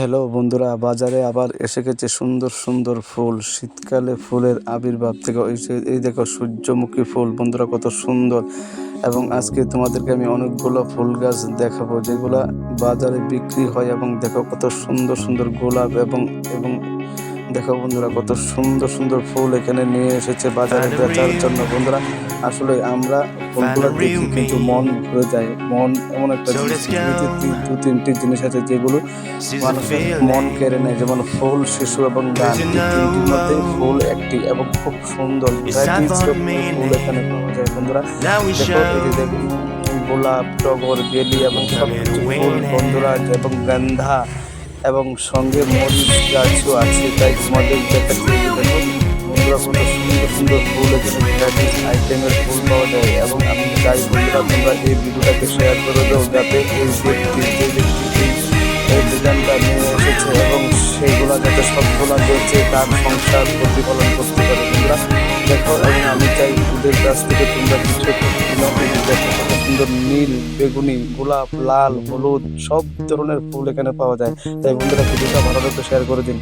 Hello বন্ধুরা, বাজারে আবার এসে গেছে সুন্দর সুন্দর ফুল। শীতকালে ফুলের আবির্ভাব থেকে এই দেখো সূর্যমুখী ফুল, বন্ধুরা কত সুন্দর। এবং আজকে তোমাদেরকে আমি অনেকগুলো ফুল গাছ দেখাবো, যেগুলো বাজারে বিক্রি হয় এবং দেখো কত সুন্দর সুন্দর গোলাপ এবং এবং দেখো বন্ধুরা কত সুন্দর সুন্দর ফুল এখানে নিয়ে এসেছে বাজারে বেচার জন্য। বন্ধুরা আসলে আমরা ফুলগুলো দেখি কিন্তু মন ভরে যায়। মন এমন একটা জিনিস দু তিনটি জিনিস আছে যেগুলো মানুষের মন কেড়ে নেয়। যেমন ফুল শিশু এবং গান। তিনটির মধ্যে ফুল একটি এবং খুব সুন্দর ফুল এখানে পাওয়া যায়। বন্ধুরা দেখো এই যে গোলাপ টগর বেলি এবং সব ফুল বন্ধুরা এবং গন্ধা। এবং সঙ্গে মরিচ গাছও আছে, তাই তোমাদের সুন্দর ফুল আইটেমের ফুল পাওয়া যায়। এবং আমি শেয়ার করে যাতে এবং সেইগুলো যাতে তার সংসার প্রতিফলন করতে পারে। তোমরা দেখো, এবং আমি চাই ওদের কাছ থেকে তোমরা কিছু দেখো সুন্দর নীল, বেগুনি, গোলাপ, লাল, হলুদ সব ধরনের ফুল এখানে পাওয়া যায়। তাই বন্ধুরা ভিডিওটা ভালো শেয়ার করে দিন।